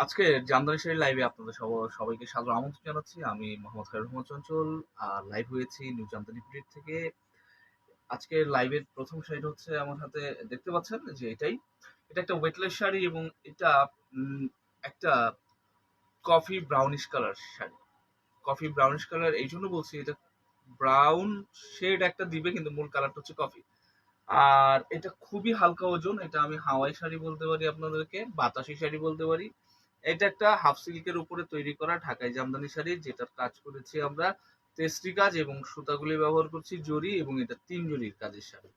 আজকে জামদানি শাড়ি লাইভে আপনাদের সব- সবাইকে সাদর আমন্ত্রণ জানাচ্ছি। আমি মোহাম্মদ খায়রুল রহমান চঞ্চল, আর লাইভ হয়েছি নিউ জামদানি পিরিয়ড থেকে। আজকে লাইভের প্রথম শাড়িটা হচ্ছে আমার হাতে, দেখতে পাচ্ছেন যে এটাই। এটা একটা ওয়েটলেস শাড়ি এবং এটা একটা coffee brownish colour sari. Coffee brownish colour এই জন্য বলছি এটা ব্রাউন শেড একটা দিবে, কিন্তু মূল কালারটা হচ্ছে কফি আর এটা খুবই হালকা ওজন, এটা আমি হাওয়াই শাড়ি বলতে পারি আপনাদেরকে, বাতাসি শাড়ি বলতে পারি। এটা একটা হাফ সিল্কের উপরে তৈরি করা ঢাকাই জামদানি শাড়ি, যেটার কাজ করেছি আমরা তেস্রি কাজ এবং সুতাগুলি ব্যবহার করছি জরি এবং এটা তিন জরির কাজের শাড়ি।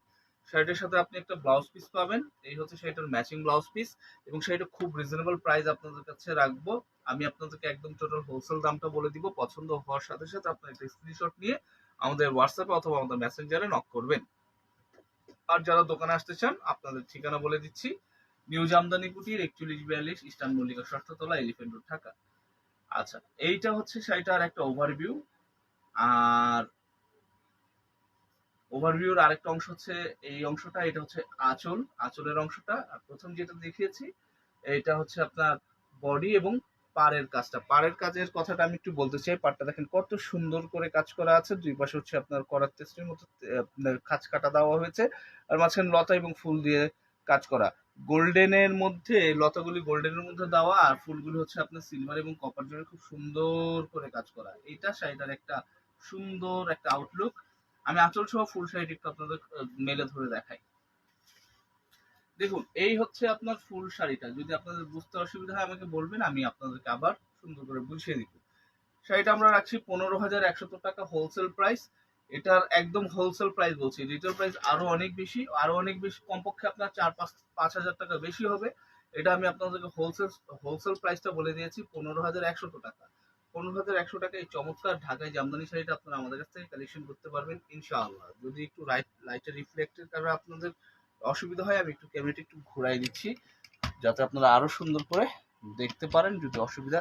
শাড়িটার সাথে আপনি একটা ব্লাউজ পিস পাবেন, এই হচ্ছে শাড়িটার ম্যাচিং ব্লাউজ পিস এবং শাড়িটা খুব রিজনেবল প্রাইস আপনাদের কাছে রাখব। আমি আপনাদেরকে একদম টোটাল হোলসেল দামটা বলে দিব, পছন্দ হওয়ার সাথে সাথে আপনার একটা স্ক্রিনশট নিয়ে আমাদের হোয়াটসঅ্যাপে অথবা আমাদের মেসেঞ্জারে নক করবেন। আর যারা দোকানে আসতে চান, আপনাদের ঠিকানা বলে দিচ্ছি। নিউ জামদানি কুটির একচল্লিশ বিয়াল্লিশ ইস্টার্ন মল্লিকা ষষ্ঠতলা এলিফেন্ট রোড, ঢাকা। আচ্ছা এইটা হচ্ছে শাড়িটার একটা ওভারভিউ আর ওভারভিউর আরেকটা অংশ হচ্ছে, এই অংশটা, এটা হচ্ছে আঁচল, আঁচলের অংশটা। আর প্রথম যেটা দেখিয়েছি এটা হচ্ছে আপনার বডি এবং পাড়ের কাজটা। পাড়ের কাজের কথাটা আমি একটু বলতে চাই, পাড়টা দেখেন কত সুন্দর করে কাজ করা আছে, দুই পাশে হচ্ছে আপনার করার মতো আপনার খাঁজ কাটা দেওয়া হয়েছে, আর মাঝখানে লতা এবং ফুল দিয়ে কাজ করা। গোল্ডেনের মধ্যে, লতাগুলি গোল্ডেনের মধ্যে দেওয়া আর ফুলগুলি হচ্ছে আপনার সিলভার এবং কপার জন্য খুব সুন্দর করে কাজ করা। এটা শাড়িটার একটা সুন্দর একটা আউটলুক আমি আঁচল সহ ফুল শাড়িটি একটু আপনাদের মেলে ধরে দেখাই। দেখুন, এই হচ্ছে আপনার ফুল শাড়িটা। যদি আপনাদের বুঝতে অসুবিধা হয়, আমাকে বলবেন, আমি আপনাদেরকে আবার সুন্দর করে বুঝিয়ে দিব। শাড়িটা আমরা রাখছি পনেরো হাজার একশত টাকা হোলসেল প্রাইস এটার একদম হোলসেল প্রাইস বলছি। রিটেল প্রাইস আরও অনেক বেশি, আরও অনেক বেশি, কমপক্ষে আপনার চার, পাঁচ পাঁচ হাজার টাকা বেশি হবে। এটা আমি আপনাদেরকে হোলসেল হোলসেল প্রাইসটা বলে দিয়েছি, পনেরো হাজার একশত টাকা। পনেরো হাজার একশো টাকা এই চমৎকার ঢাকায় জামদানি শাড়িটা আপনারা আমাদের কাছ থেকে কালেকশন করতে পারবেন, ইনশাআল্লাহ। যদি একটু লাইট লাইটের রিফ্লেক্টের কারণে আপনাদের অসুবিধা হয়, আমি একটু ক্যামেরাটা একটু ঘোরাই দিচ্ছি, যাতে আপনারা আরও সুন্দর করে দেখতে পারেন, যদি অসুবিধা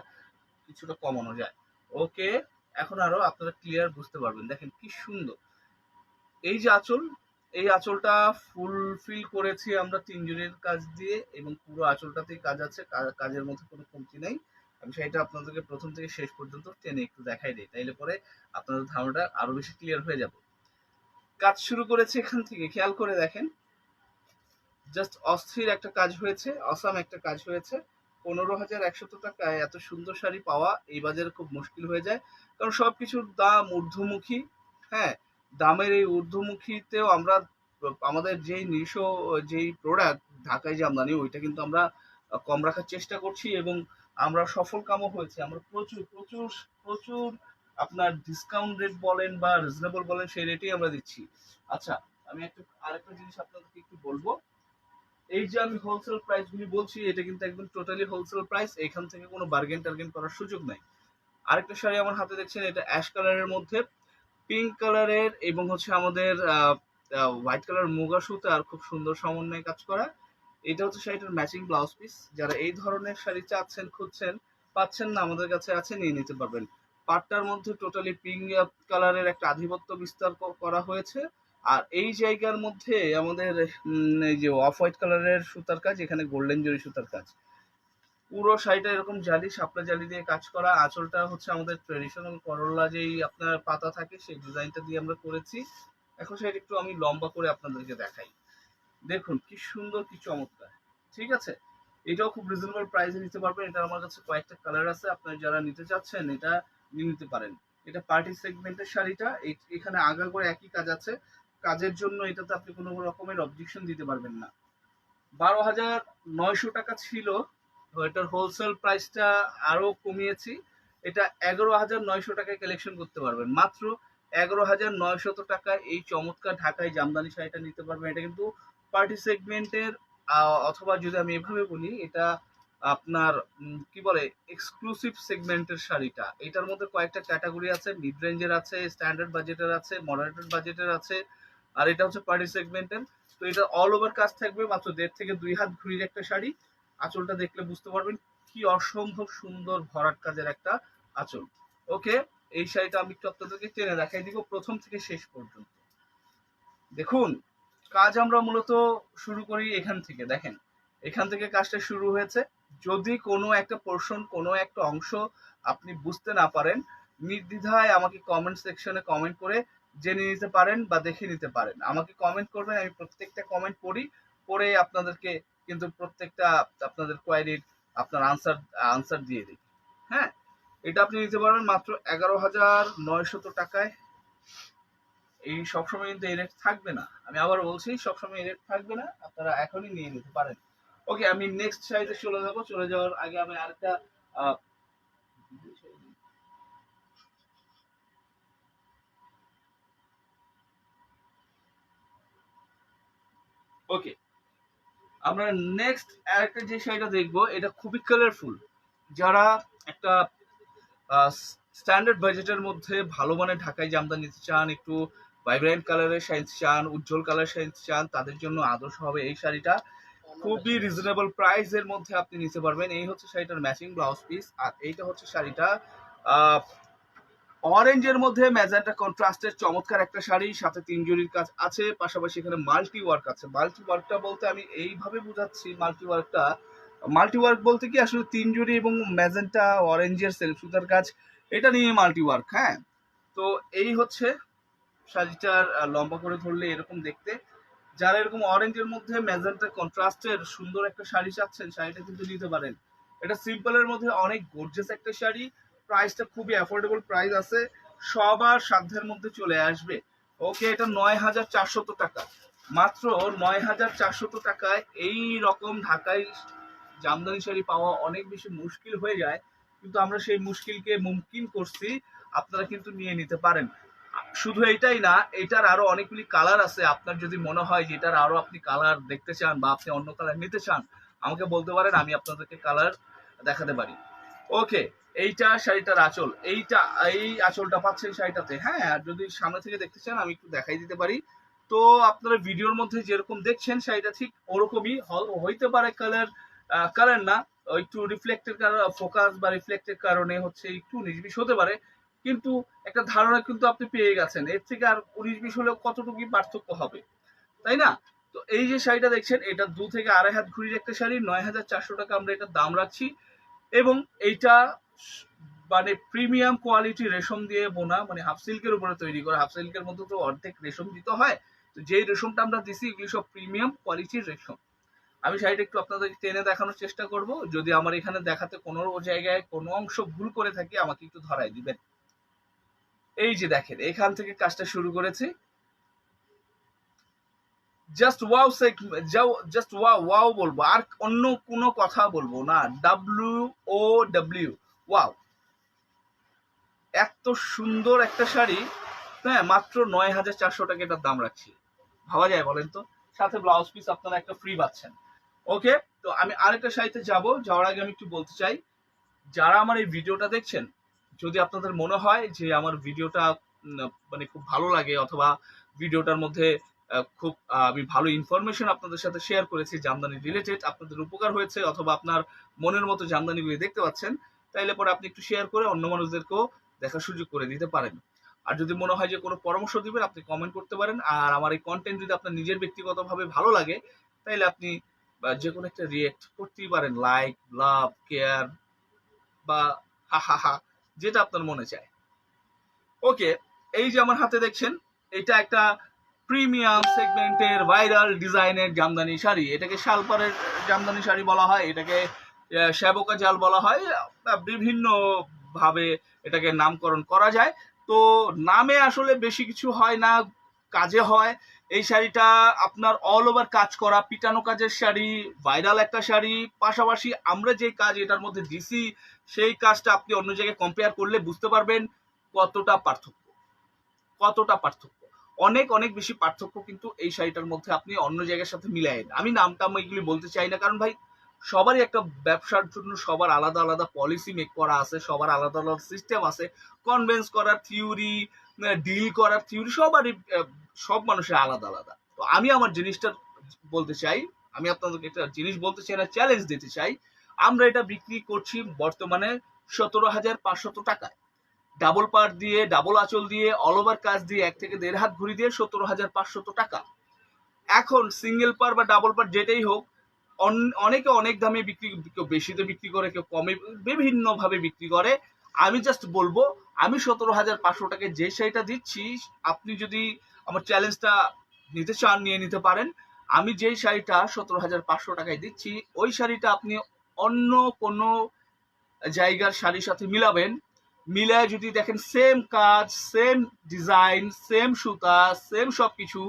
কিছুটা কমানো যায়। ওকে এখন আরও আপনারা ক্লিয়ার বুঝতে পারবেন। দেখেন কি সুন্দর। এই যে আঁচল, এই আঁচলটা ফুলফিল করেছি আমরা তিনজনের কাজ দিয়ে এবং পুরো আঁচলটাতেই কাজ আছে কাজের মধ্যে কোনো কমতি নেই। আমি সেটা আপনাদেরকে প্রথম থেকে শেষ পর্যন্ত টেনে একটু দেখাই দিই, তাইলে পরে আপনাদের ধারণাটা আরও বেশি ক্লিয়ার হয়ে যাবে। কাজ শুরু করেছে এখান থেকে, খেয়াল করে দেখেন। জাস্ট অস্থির একটা কাজ হয়েছে, অসাম একটা কাজ হয়েছে। পনেরো হাজার একশত টাকায় এত সুন্দর শাড়ি পাওয়া এই বাজারে খুব মুশকিল হয়ে যায়। কারণ সবকিছুর দাম ঊর্ধ্বমুখী হ্যাঁ? দামের এই ঊর্ধ্বমুখীতেও আমরা, আমাদের যেই নিশ, যেই প্রোডাক্ট ঢাকায় যে আমদানি, ওইটা কিন্তু আমরা কম রাখার চেষ্টা করছি এবং আমরা সফল কামও হয়েছে। আমরা প্রচুর প্রচুর প্রচুর আপনার ডিসকাউন্ট রেট বলেন বা রিজনেবল বলেন সেই রেটেই আমরা দিচ্ছি। আচ্ছা আমি একটু, আরেকটা জিনিস আপনাদেরকে একটু বলব। এই যে আমি হোলসেল প্রাইস গুলি বলছি, এটা কিন্তু একদম টোটালি হোলসেল প্রাইস এখান থেকে কোনো বার্গেন টার্গেন করার সুযোগ নাই। আরেকটা শাড়ি আমার হাতে দেখছেন, এটা অ্যাশ কালারের মধ্যে পিঙ্ক কালারের এবং হচ্ছে আমাদের হোয়াইট কালার মুগা সুতা আর খুব সুন্দর সমন্বয়ে কাজ করা। এটা হচ্ছে শাড়িটার ম্যাচিং ব্লাউজ পিস যারা এই ধরনের শাড়ি চাচ্ছেন, খুঁজছেন, পাচ্ছেন না, আমাদের কাছে আছে, নিয়ে নিতে পারবেন। পাটটার মধ্যে টোটালি পিঙ্ক কালারের একটা আধিপত্য বিস্তার করা হয়েছে। আর এই জায়গার মধ্যে আমাদের এই যে অফ হোয়াইট কালারের সুতার কাজ, এখানে গোল্ডেন জরি সুতার কাজ। পুরো শাড়িটা এরকম জালি, শাপলা জালি দিয়ে কাজ করা। আঁচলটা হচ্ছে আমাদের ট্রেডিশনাল করলা যেই আপনার পাতা থাকে, সেই ডিজাইনটা দিয়ে আমরা করেছি। এখন শাড়ি একটু আমি লম্বা করে আপনাদেরকে দেখাই। দেখুন, কি সুন্দর, কি চমৎকার। ঠিক আছে? এটাও খুব রিজনেবল প্রাইসে নিতে পারবেন। এটা আমার কাছে কয়েকটা কালার আছে। আপনারা যারা নিতে চাচ্ছেন, এটা নিয়ে নিতে পারেন। এটা পার্টি সেগমেন্টের শাড়িটা। এখানে আগা করে একই কাজ আছে। কাজের জন্য এটাতে আপনি কোনো রকমের অবজেকশন দিতে পারবেন না। বারো হাজার নয়শো টাকা ছিল এটার হোলসেল প্রাইসটা আরও কমিয়েছি। এটা এগারো হাজার নয়শো টাকায় কালেকশন করতে পারবেন। মাত্র এগারো হাজার নয়শত টাকায় এই চমৎকার ঢাকায় জামদানি শাড়িটা নিতে পারবেন। এটা কিন্তু পার্টি সেগমেন্টের অথবা যদি আমি এভাবে বলি, এটা আপনার কি বলে এক্সক্লুসিভ সেগমেন্টের শাড়িটা। এটার মধ্যে কয়েকটা ক্যাটাগরি আছে মিড রেঞ্জের আছে স্ট্যান্ডার্ড বাজেটের আছে মডারেটেড বাজেটের আছে আর এটা হচ্ছে পার্টি সেগমেন্টের তো এটা অল ওভার কাজ থাকবে, মাত্র দেড় থেকে দুই হাত ঘুরির একটা শাড়ি। আঁচলটা দেখলে বুঝতে পারবেন কি অসম্ভব সুন্দর ভরাট কাজের একটা আঁচল। ওকে এই শাড়িটা আমি একটু আপনাদেরকে টেনে দেখাই দিব প্রথম থেকে শেষ পর্যন্ত। দেখুন, কাজ আমরা মূলত শুরু করি এখান থেকে, দেখেন। এখান থেকে কাজটা শুরু হয়েছে। যদি কোনো একটা পোর্শন কোনো একটা অংশ আপনি বুঝতে না পারেন, নির্দ্বিধায় আমাকে কমেন্ট সেকশনে কমেন্ট করে জেনে নিতে পারেন বা দেখে নিতে পারেন। আমাকে কমেন্ট করবেন, আমি প্রত্যেকটা কমেন্ট পড়ি, পড়ে আপনাদেরকে কিন্তু প্রত্যেকটা আপনাদের কোয়ারির আপনার আনসার আনসার দিয়ে দিই। হ্যাঁ? এটা আপনি নিতে পারবেন মাত্র এগারো হাজার নয়শত টাকায়। এই সবসময় কিন্তু এই রেট থাকবে না। আমি আবার বলছি, সবসময় এই রেট থাকবে না, আপনারা এখনই নিয়ে নিতে পারেন। ওকে আমি নেক্সট সাইজে চলে যাব। চলে যাওয়ার আগে আমি আরেকটা ওকে আমরা নেক্সট আরেকটা যে শাড়িটা দেখব, এটা খুবই কালারফুল যারা একটা স্ট্যান্ডার্ড বাজেটের মধ্যে ভালো মানের ঢাকাই জামদা নিতে চান, একটু ভাইব্রেন্ট কালারের শাড়ি চান, উজ্জ্বল কালার শাড়ি চান, তাদের জন্য আদর্শ হবে এই শাড়িটা। খুবই রিজনেবল প্রাইসের মধ্যে আপনি নিতে পারবেন। এই হচ্ছে শাড়িটার ম্যাচিং ব্লাউজ পিস আর এইটা হচ্ছে শাড়িটা অরেঞ্জের মধ্যে ম্যাজেন্টা কন্ট্রাস্টের চমৎকার একটা শাড়ি, সাথে তিন জরির কাজ আছে, পাশাপাশি এখানে মাল্টি ওয়ার্ক আছে। মাল্টি ওয়ার্কটা বলতে আমি এইভাবে বোঝাচ্ছি মাল্টি ওয়ার্কটা মাল্টি ওয়ার্ক বলতে কি আসলে তিন জরি এবং ম্যাজেন্টা অরেঞ্জের সেলফ সুতার কাজ, এটা নিয়ে মাল্টি ওয়ার্ক হ্যাঁ? তো এই হচ্ছে শাড়িটার লম্বা করে ধরলে এরকম দেখতে। যারা এরকম অরেঞ্জের মধ্যে ম্যাজেন্টা কন্ট্রাস্টের সুন্দর একটা শাড়ি চাচ্ছেন, শাড়িটা কিন্তু নিতে পারেন। এটা সিম্পলের মধ্যে অনেক গর্জেস একটা শাড়ি প্রাইসটা খুবই অ্যাফোর্ডেবল প্রাইস আছে, সবার সাধ্যের মধ্যে চলে আসবে। ওকে এটা নয় হাজার চারশত টাকা। মাত্র নয় হাজার চারশত টাকায় এই রকম ঢাকায় জামদানি শাড়ি পাওয়া অনেক বেশি মুশকিল হয়ে যায়। কিন্তু আমরা সেই মুশকিলকে মুমকিন করছি, আপনারা কিন্তু নিয়ে নিতে পারেন। শুধু এটাই না, এটার আরও অনেকগুলি কালার আছে। আপনার যদি মনে হয় যে এটার আরও আপনি কালার দেখতে চান বা আপনি অন্য কালার নিতে চান, আমাকে বলতে পারেন, আমি আপনাদেরকে কালার দেখাতে পারি। ওকে এইটা শাড়িটার আঁচল, এইটা, এই আঁচলটা পাচ্ছেন শাড়িটাতে। হ্যাঁ আর যদি সামনে থেকে দেখতে চান, আমি একটু দেখাই দিতে পারি। তো আপনারা ভিডিওর মধ্যে যেরকম দেখছেন শাড়িটা, ঠিক ওরকমই। হইতে পারে কালার কালার না, একটু রিফ্লেক্টের কারণে ফোকাস বা রিফ্লেক্টের কারণে হচ্ছে একটু বিশ হতে পারে। কিন্তু একটা ধারণা কিন্তু আপনি পেয়ে গেছেন। এর থেকে আর উনিশ বিশ হলেও কতটুকু পার্থক্য হবে? তাই না? তো এই যে শাড়িটা দেখছেন, এটা দু থেকে আড়াই হাত ঘুরির একটা শাড়ি, নয় হাজার চারশো টাকা আমরা এটার দাম রাখছি। এবং এইটা মানে প্রিমিয়াম কোয়ালিটি রেশম দিয়ে বোনা মানে হাফ সিল্কের উপরে তৈরি করা, হাফ সিল্কের মধ্যে তো অর্ধেক রেশম দিতে হয়, তো যেই রেশমটা আমরা দিছি এগুলি সব প্রিমিয়াম কোয়ালিটির রেশম। আমি শাড়িটা একটু আপনাদের টেনে দেখানোর চেষ্টা করব, যদি আমার এখানে দেখাতে কোনো জায়গায় কোনো অংশ ভুল করে থাকি, আমাকে একটু ধরাই দিবেন। এই যে দেখেন, এখান থেকে কাজটা শুরু করেছি। Just wow just wow wow বলব, আর অন্য কোনো কথা বলব না। ডাব্লিউ ও ডাব্লিউ ওয়াও এত সুন্দর একটা শাড়ি। হ্যাঁ মাত্র নয় হাজার চারশো টাকা এটার দাম রাখছি। ভাবা যায় বলেন তো? সাথে ব্লাউজ পিস আপনারা একটা ফ্রি পাচ্ছেন। ওকে তো আমি আরেকটা শাড়িতে যাব। যাওয়ার আগে আমি একটু বলতে চাই, যারা আমার এই ভিডিওটা দেখছেন, যদি আপনাদের মনে হয় যে আমার ভিডিওটা মানে খুব ভালো লাগে অথবা ভিডিওটার মধ্যে খুব আমি ভালো ইনফরমেশন আপনাদের সাথে শেয়ার করেছি, জামদানি রিলেটেড আপনাদের উপকার হয়েছে অথবা আপনার মনের মতো জামদানিগুলি দেখতে পাচ্ছেন তাইলে পরে আপনি একটু শেয়ার করে অন্য মানুষদেরকেও দেখার সুযোগ করে দিতে পারেন। আর যদি মনে হয় যে কোনো পরামর্শ দিবেন, আপনি কমেন্ট করতে পারেন। আর আমার এই কন্টেন্ট যদি আপনার নিজের ব্যক্তিগতভাবে ভালো লাগে তাহলে আপনি যে কোনো একটা রিয়েক্ট করতেই পারেন। লাইক লাভ কেয়ার বা হা হা হা, যেটা আপনার মনে চায়। ওকে এই যে আমার হাতে দেখছেন, এটা একটা প্রিমিয়াম সেগমেন্টের ভাইরাল ডিজাইনের জামদানি শাড়ি। এটাকে শালপারের জামদানি শাড়ি বলা হয়। এটাকে শ্যাবকা জাল বলা হয় আহ, বিভিন্ন ভাবে এটাকে নামকরণ করা যায়। তো নামে আসলে বেশি কিছু হয় না কাজে হয়। এই শাড়িটা আপনার অল ওভার কাজ করা পিটানো কাজের শাড়ি ভাইরাল একটা শাড়ি পাশাপাশি আমরা যে কাজ এটার মধ্যে দিছি সেই কাজটা আপনি অন্য জায়গায় কম্পেয়ার করলে বুঝতে পারবেন কতটা পার্থক্য। কতটা পার্থক্য। অনেক অনেক বেশি পার্থক্য কিন্তু এই শাড়িটার মধ্যে আপনি অন্য জায়গার সাথে মিলাই আমি নামটা আমি এগুলি বলতে চাই না কারণ ভাই সবারই একটা ব্যবসার জন্য সবার আলাদা আলাদা পলিসি মেক করা আছে, সবার আলাদা আলাদা সিস্টেম আছে। কনভেন্স করার থিওরি ডিল করার থিওরি সবারই সব মানুষের আলাদা আলাদা। তো আমি আমার জিনিসটা বলতে চাই, আমি আপনাদেরকে একটা জিনিস বলতে চাই না চ্যালেঞ্জ দিতে চাই। আমরা এটা বিক্রি করছি বর্তমানে সতেরো হাজার পাঁচশত টাকায়। ডাবল পার দিয়ে ডাবল আঁচল দিয়ে অল ওভার কাজ দিয়ে, এক থেকে দেড় হাত ঘুরি দিয়ে সতেরো হাজার পাঁচশত টাকা। এখন সিঙ্গেল পার বা ডাবল পার যেটাই হোক অনেকে অনেক দামে বিক্রি, কেউ বেশিতে বিক্রি করে, কেউ কমে বিভিন্ন ভাবে বিক্রি করে। আমি জাস্ট বলব, আমি সতেরো হাজার পাঁচশো টাকায় যে শাড়িটা দিচ্ছি, আপনি যদি আমার চ্যালেঞ্জটা নিতে চান, নিয়ে নিতে পারেন। আমি যেই শাড়িটা সতেরো হাজার পাঁচশো টাকায় দিচ্ছি, ওই শাড়িটা আপনি অন্য কোনো জায়গার শাড়ির সাথে মিলাবেন। মিলায় যদি দেখেন সেম কাজ সেম ডিজাইন সেম সুতা সেম সব কিছু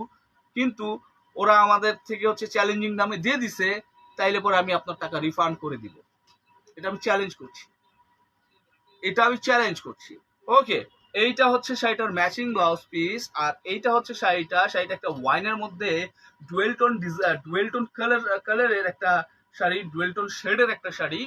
কিন্তু ওরা আমাদের থেকে হচ্ছে চ্যালেঞ্জিং দামে দিয়ে দিছে। তাইলে পরে আমি আপনার টাকা রিফান্ড করে দিব। এটা আমি চ্যালেঞ্জ করছি। এটা আমি চ্যালেঞ্জ করছি। ওকে এইটা হচ্ছে শাড়িটার ম্যাচিং ব্লাউজ পিস আর এইটা হচ্ছে শাড়িটা শাড়িটা একটা ওয়াইনের মধ্যে dual tone dual tone colour কালারের একটা শাড়ি ডুয়েল টোন শেডের একটা শাড়ি।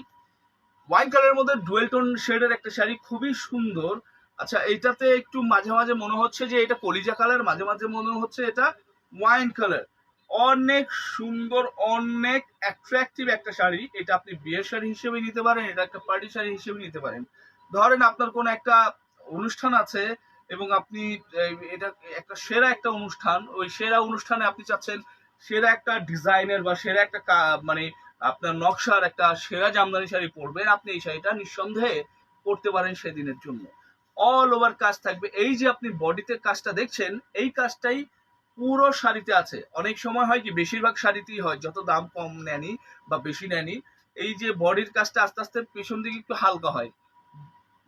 ওয়াইন কালারের মধ্যে ডুয়েল টোন শেডের একটা শাড়ি খুবই সুন্দর। আচ্ছা এইটাতে একটু মাঝে মাঝে মনে হচ্ছে যে এটা কলিজা কালার মাঝে মাঝে মনে হচ্ছে এটা ওয়াইন কালার অনেক সুন্দর, অনেক অ্যাট্রাকটিভ একটা শাড়ি। এটা আপনি বিয়ের শাড়ি হিসেবে নিতে পারেন, এটা একটা পার্টি শাড়ি হিসেবে নিতে পারেন। ধরেন আপনার কোনো একটা অনুষ্ঠান আছে এবং আপনি এটা একটা সেরা একটা অনুষ্ঠান, ওই সেরা অনুষ্ঠানে আপনি চাচ্ছেন সেরা একটা ডিজাইনের বা সেরা একটা মানে আপনার নকশার একটা সেরা জামদানি শাড়ি পরবেন, আপনি এই শাড়িটা নিঃসন্দেহে পরতে পারেন সেদিনের জন্য। অল ওভার কাজ থাকবে। এই যে আপনি বডিতে কাজটা দেখছেন, এই কাজটাই পুরো শাড়িতে আছে। অনেক সময় হয় কি, বেশিরভাগ শাড়িতেই হয়, যত দাম কম নেনি বা বেশি নেনি এই যে বডির কাজটা আস্তে আস্তে পেছন দিকে একটু হালকা হয়।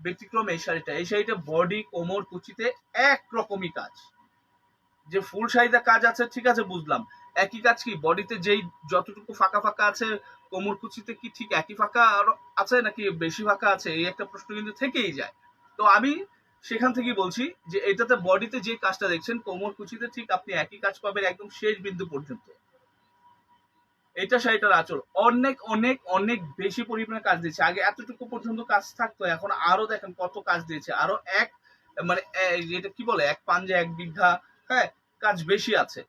ব্যতিক্রম এই শাড়িটা। এই শাড়িটা বডি কোমর, কুচিতে এক রকমই কাজ। যে ফুল শাড়িতে কাজ আছে, ঠিক আছে, বুঝলাম। একই কাজ কি বডিতে যেই যতটুকু ফাঁকা ফাঁকা আছে, কোমর, কুচিতে কি ঠিক একই ফাঁকা আছে নাকি বেশি ফাঁকা আছে, এই একটা প্রশ্ন কিন্তু থেকেই যায়। তো আমি সেখান থেকেই বলছি যে এটাতে বডিতে যে কাজটা দেখছেন, কোমর কুচিতে ঠিক আপনি একই কাজ পাবেন একদম শেষ বিন্দু পর্যন্ত। এটা শাড়িটার আচল। অনেক অনেক অনেক বেশি পরিমাণে কাজ দিয়েছে। আগে এতটুকু পর্যন্ত কাজ থাকতো, এখন আরও দেখেন কত কাজ দিয়েছে। আরও এক মানে এ- যেটা কি বলে? এক পাঞ্জে, এক বিঘা হ্যাঁ কাজ বেশি আছে।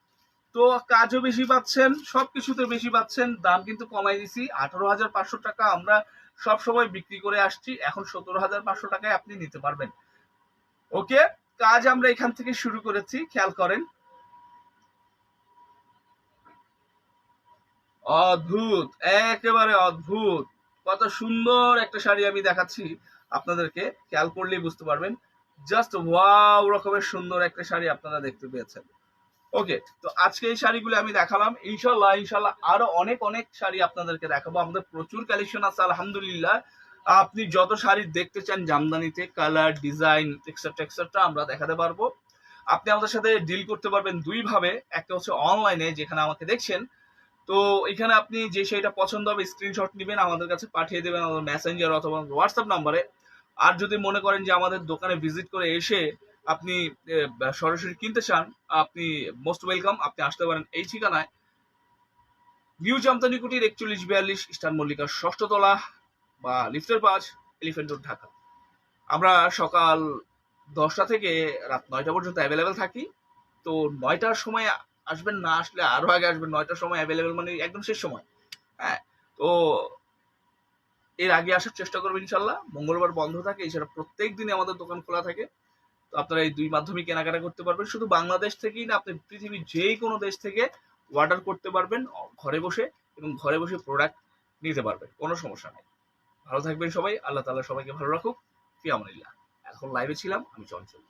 তো কাজও বেশি পাচ্ছেন সবকিছুতে বেশি পাচ্ছেন, দাম কিন্তু কমাই দিছি। আঠারো হাজার পাঁচশো টাকা আমরা সব সময় বিক্রি করে আসছি। এখন সতেরো হাজার পাঁচশো টাকায় আপনি নিতে পারবেন। ওকে, কাজ আমরা এখান থেকে শুরু করেছি, খেয়াল করেন। অদ্ভুত, একেবারে অদ্ভুত। কত সুন্দর একটা শাড়ি আমি দেখাচ্ছি আপনাদেরকে, খেয়াল করলেই বুঝতে পারবেন। জাস্ট ওয়াও, রকমের সুন্দর একটা শাড়ি আপনারা দেখতে পেয়েছেন। ওকে, তো আজকে এই শাড়িগুলো আমি দেখালাম। ইনশাল্লাহ ইনশাল্লাহ আরও অনেক অনেক শাড়ি আপনাদেরকে দেখাবো। আমাদের প্রচুর কালেকশন আছে, আলহামদুলিল্লাহ। আপনি যত শাড়ি দেখতে চান জামদানিতে, কালার, ডিজাইন এক্সেট্রা এক্সেট্রা আমরা দেখাতে পারব। আপনি আমাদের সাথে ডিল করতে পারবেন দুই ভাবে একটা হচ্ছে অনলাইনে যেখানে আমাকে দেখছেন। তো এখানে আপনি যে সেইটা পছন্দ হবে স্ক্রিনশট নেবেন, আমাদের কাছে পাঠিয়ে দেবেন আমাদের মেসেঞ্জার অথবা হোয়াটসঅ্যাপ নাম্বারে। আর যদি মনে করেন যে আমাদের দোকানে ভিজিট করে এসে আপনি সরাসরি কিনতে চান, আপনি মোস্ট ওয়েলকাম আপনি আসতে পারেন এই ঠিকানায়। নিউ জামতানি কুটির একচল্লিশ বিয়াল্লিশ স্টার মল্লিকার ষষ্ঠ তলা বা লিফটের পাঁচ এলিফেন্ট রোড, ঢাকা। আমরা সকাল দশটা থেকে রাত নয়টা পর্যন্ত অ্যাভেলেবেল থাকি। তো নয়টার সময় আসবেন না আসলে আরও আগে আসবেন, নয়টার সময় অ্যাভেলেবেল মানে একদম শেষ সময়। হ্যাঁ তো এর আগে আসার চেষ্টা করবেন ইনশাল্লাহ। মঙ্গলবার বন্ধ থাকে, এছাড়া প্রত্যেক দিনই আমাদের দোকান খোলা থাকে। তো আপনারা এই দুই মাধ্যমে কেনাকাটা করতে পারবেন। শুধু বাংলাদেশ থেকেই না, আপনি পৃথিবীর যে কোনো দেশ থেকে অর্ডার করতে পারবেন, ঘরে বসে এবং ঘরে বসে প্রোডাক্ট নিতে পারবেন, কোনো সমস্যা নেই। ভালো থাকবেন সবাই আল্লাহ তাআলা সবাইকে ভালো রাখুক। ফিয়ামুল্লাহ এখন লাইভে ছিলাম আমি চঞ্চল।